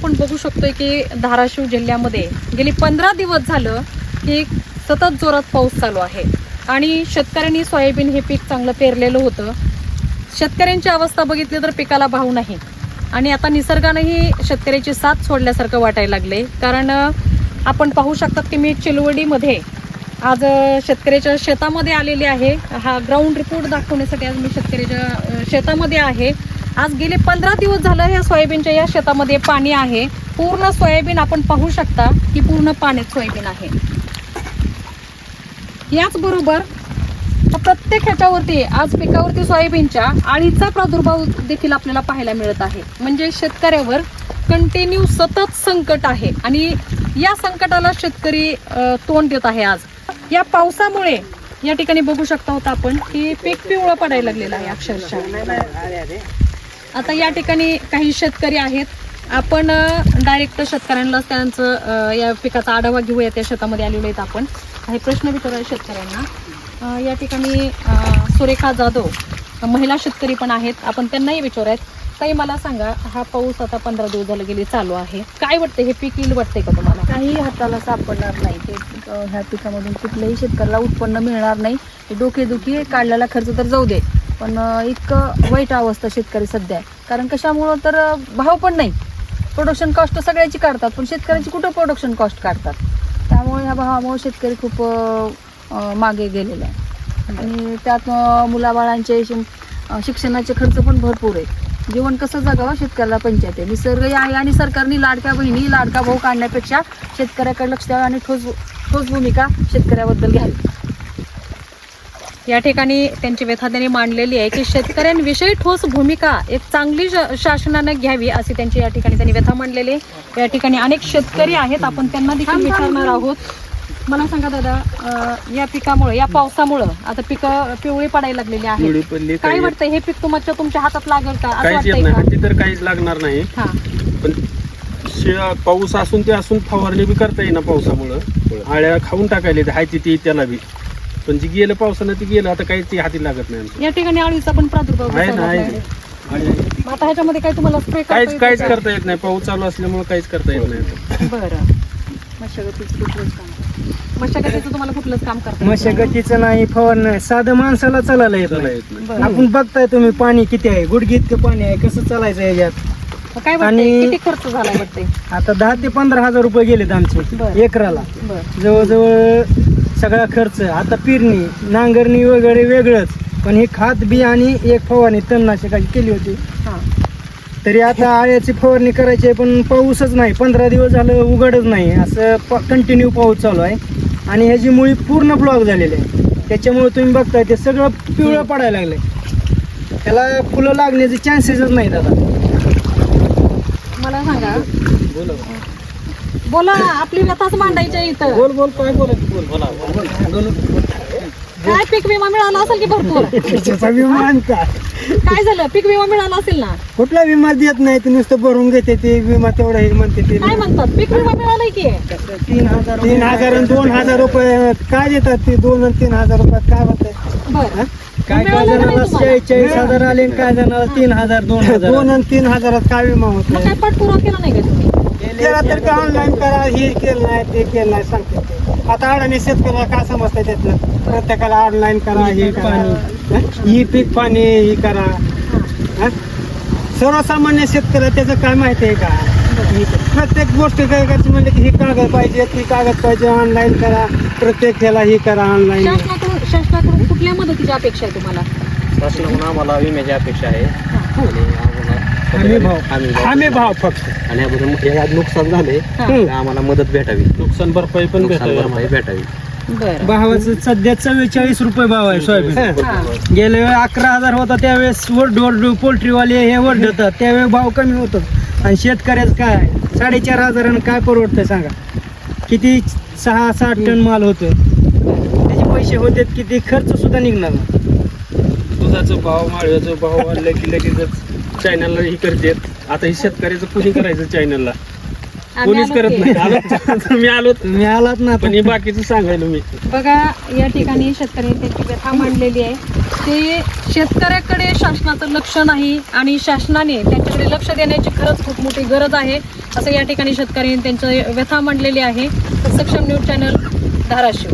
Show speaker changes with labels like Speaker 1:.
Speaker 1: आपण बघू शकतोय की धाराशिव जिल्ह्यामध्ये गेली पंधरा दिवस झालं की सतत जोरात पाऊस चालू आहे. आणि शेतकऱ्यांनी सोयाबीन हे पीक चांगलं पेरलेलं होतं. शेतकऱ्यांची अवस्था बघितली तर पिकाला भाव नाही. आणि आता निसर्गानंही शेतकऱ्याची साथ सोडल्यासारखं वाटायला लागले कारण आपण पाहू शकतात की मी चिलवडीमध्ये आज शेतकऱ्याच्या शेतामध्ये आलेले आहे. हा ग्राउंड रिपोर्ट दाखवण्यासाठी आज मी शेतकऱ्याच्या शेतामध्ये आहे. आज गेले पंधरा दिवस झालं या सोयाबीनच्या या शेतामध्ये पाणी आहे. पूर्ण सोयाबीन आपण पाहू शकता की पूर्ण पाण्यात सोयाबीन आहे. याचबरोबर प्रत्येक ह्याच्यावरती आज पिकावरती सोयाबीनच्या आळीचा प्रादुर्भाव देखील आपल्याला पाहायला मिळत आहे. म्हणजे शेतकऱ्यावर कंटिन्यू सतत संकट आहे आणि या संकटाला शेतकरी तोंड देत आहे आज. या पावसामुळे या ठिकाणी बघू शकता होता आपण की पीक पिवळं पडायला लागलेलं आहे अक्षरशः. आता या ठिकाणी काही शेतकरी आहेत. आपण डायरेक्ट शेतकऱ्यांना त्यांचं या पिकाचा आढावा घेऊया त्या शेतामध्ये आलेलो आहेत आपण. काही प्रश्न विचारूया शेतकऱ्यांना. या ठिकाणी सुरेखा जाधव महिला शेतकरी पण आहेत. आपण त्यांनाही विचारूयात. ताई मला सांगा हा पाऊस आता पंधरा दिवस झाले गेले चालू आहे. काय वाटतं हे पीक येईल वाटतंय का तुम्हाला?
Speaker 2: काही हाताला सापडणार नाही. ते ह्या पिकामधून कुठल्याही शेतकऱ्याला उत्पन्न मिळणार नाही. डोकेदुखी काढलेला खर्च तर जाऊ दे. पण इतकं वाईट अवस्था शेतकरी सध्या आहे. कारण कशामुळं तर भाव पण नाही. प्रोडक्शन कॉस्ट सगळ्याची काढतात पण शेतकऱ्याची कुठं प्रोडक्शन कॉस्ट काढतात? त्यामुळे ह्या भावामुळे शेतकरी खूप मागे गेलेले आहे. आणि त्यात मुलाबाळांचे शिक्षणाचे खर्च पण भरपूर आहे. जीवन कसं जगावं? शेतकऱ्याला पंचायत आहे. निसर्ग आहे आणि सरकारने लाडक्या बहिणी लाडका भाऊ काढण्यापेक्षा शेतकऱ्याकडे लक्ष द्यावं आणि ठोस ठोस भूमिका शेतकऱ्याबद्दल घ्यावी.
Speaker 1: या ठिकाणी त्यांची व्यथा त्यांनी मांडलेली आहे की शेतकऱ्यांविषयी ठोस भूमिका एक चांगली शासनानं घ्यावी अशी त्यांची या ठिकाणी त्यांनी व्यथा मांडलेली आहे. या ठिकाणी अनेक शेतकरी आहेत. आपण त्यांना देखील विचारणार आहोत. मला सांगा दादा या पिकामुळे या पावसामुळं आता पिकं पिवळी पडायला लागलेली
Speaker 3: पडली
Speaker 1: काय
Speaker 3: काही
Speaker 1: वाटतंय? हे पीक तुमच्या तुमच्या हातात लागेल का? असं
Speaker 3: तर काहीच लागणार नाही.
Speaker 1: हा.
Speaker 3: पण पाऊस असून ते असून फवारणी बी करता येईना पावसामुळं. आळ्या खाऊन टाकायला हाय ती त्याला बी. पण जी गेलं पावसानं ती गेलं आता काही ती हाती लागत नाही.
Speaker 1: या ठिकाणी आळीचा पण प्रादुर्भाव
Speaker 3: आहे ना
Speaker 1: मग आता ह्याच्यामध्ये काय तुम्हाला स्प्रे
Speaker 3: काहीच काहीच करता येत नाही. पाऊस चालू असल्यामुळे काहीच करता येत नाही.
Speaker 1: बरं.
Speaker 2: मशागतीचं कुठलंच काम नाही.
Speaker 1: मशागतीचं तुम्हाला कुठलंच काम करता येत नाही.
Speaker 4: मशागतीचं नाही फवारणं चाललं साधं माणसाला चालायला येत नाही.
Speaker 3: येत नाही.
Speaker 1: बरं.
Speaker 4: आपण बघताय तुम्ही पाणी किती आहे गुडघे इतकं पाणी आहे कसं चालायचं याच्यात?
Speaker 1: मग काय वाटतंय?
Speaker 4: आणि-
Speaker 1: किती खर्च झालाय वाटतंय?
Speaker 4: आता दहा ते पंधरा हजार रुपये गेलेत आमचे
Speaker 1: बरं.
Speaker 4: एकराला.
Speaker 1: बरं.
Speaker 4: जवळजवळ सगळा खर्च आता पेरणी नांगरणी वगैरे वेगळंच. पण हे खात बी आणि एक फवारणी तणनाशकाची केली होती.
Speaker 1: हा.
Speaker 4: तरी आता आळ्याची फवारणी करायची आहे पण पाऊसच नाही. पंधरा दिवस झालं उघडच नाही. असं कंटिन्यू पाऊस चालू आहे. आणि ह्याची मुळी पूर्ण ब्लॉक झालेली आहे. त्याच्यामुळे तुम्ही बघताय ते सगळं पिवळं पडायला लागलंय. त्याला फुलं लागण्याचे चान्सेसच नाहीत आता.
Speaker 1: मला सांगा.
Speaker 3: बोला.
Speaker 1: बोला आपली व्यथाच मांडायच्या इथं.
Speaker 3: बोल बोल काय बोलायचं? बोल. बोला
Speaker 1: काय पीक विमा मिळाला असेल की भरपूर?
Speaker 4: त्याचा विमा आणता
Speaker 1: काय झालं? पीक विमा मिळाला असेल ना?
Speaker 4: कुठला विमा देत नाही ते नुसतं भरून घेते ते विमा तेवढा हे म्हणते ते.
Speaker 1: काय म्हणतात? पीक विमा मिळालाय की?
Speaker 4: तीन हजार तीन हजार आणि दोन हजार रुपये. काय देतात ते? दोन आणि तीन हजार रुपयात काय होतंय?
Speaker 1: बर.
Speaker 4: काय काय
Speaker 1: मिळालं
Speaker 4: जणाला
Speaker 1: नाही तुम्हाला?
Speaker 4: चाळीस हजार आले आणि काय जणाला तीन हजार दोन हजार. दोन आणि तीन हजारात काय विमा होत
Speaker 1: मग काय पाठपुरावा केला नाही का तुम्ही?
Speaker 4: त्याला तर ऑनलाईन करा हे केलं नाही ते केलं नाही सांगते. आता अडाणी शेतकऱ्याला काय समजतंय त्यातलं? प्रत्येकाला ऑनलाईन करा हे करा. हं? ही? पीक पाणी ही करा. हं? सर्वसामान्य शेतकऱ्या त्याचं काय माहिती आहे का? प्रत्येक गोष्ट काय करायची म्हणजे की ही कागद पाहिजे ती कागद पाहिजे ऑनलाईन करा. प्रत्येक ह्याला ही करा ऑनलाईन
Speaker 1: शासनाकडून शासनाकडून कुठल्या मदतीची अपेक्षा आहे तुम्हाला?
Speaker 5: शासनाकडून आम्हाला विम्याची अपेक्षा आहे. आणि
Speaker 4: हमी भाव
Speaker 5: हमी भाव
Speaker 4: हमी भाव फक्त.
Speaker 5: आणि याबद्दल हे आज नुकसान झाले
Speaker 1: हा.
Speaker 5: तर आम्हाला मदत भेटावी.
Speaker 3: नुकसान भरपाई पण
Speaker 5: नुकसान
Speaker 3: भेटावी
Speaker 5: भरपाई भेटावी.
Speaker 1: बर.
Speaker 4: भावाचं सध्या चव्वेचाळीस रुपये भाव आहे सोयाबीन.
Speaker 1: हा.
Speaker 4: गेल्या वेळी अकरा हजार होता त्यावेळेस वरड वरड पोल्ट्रीवाले हे वरडतात त्यावेळी भाव कमी होतात आणि शेतकऱ्याचं काय? साडेचार हजारानं काय परवडतं सांगा? किती सहा सात टन माल होतो. त्याचे पैसे होते किती खर्च सुद्धा निघणार नाही.
Speaker 3: दुधाचं भाव माळव्याचं भाव वाढलं की लगेचच चायनाला ही करतेत. आता ही शेतकऱ्याचं कुणी करायचं
Speaker 1: आम्ही
Speaker 3: कोणीच करत. नाही. आलो मी आलो
Speaker 4: आलात ना
Speaker 3: पण हे बाकीचं सांगायला मी.
Speaker 1: बघा या ठिकाणी शेतकऱ्यांनी त्यांची व्यथा मांडलेली आहे. ते शेतकऱ्याकडे शासनाचं लक्ष नाही आणि शासनाने त्यांच्याकडे लक्ष देण्याची खरंच खूप मोठी गरज आहे. असं या ठिकाणी शेतकऱ्यांनी त्यांचं व्यथा मांडलेली आहे. सक्षम न्यूज चॅनल धाराशिव.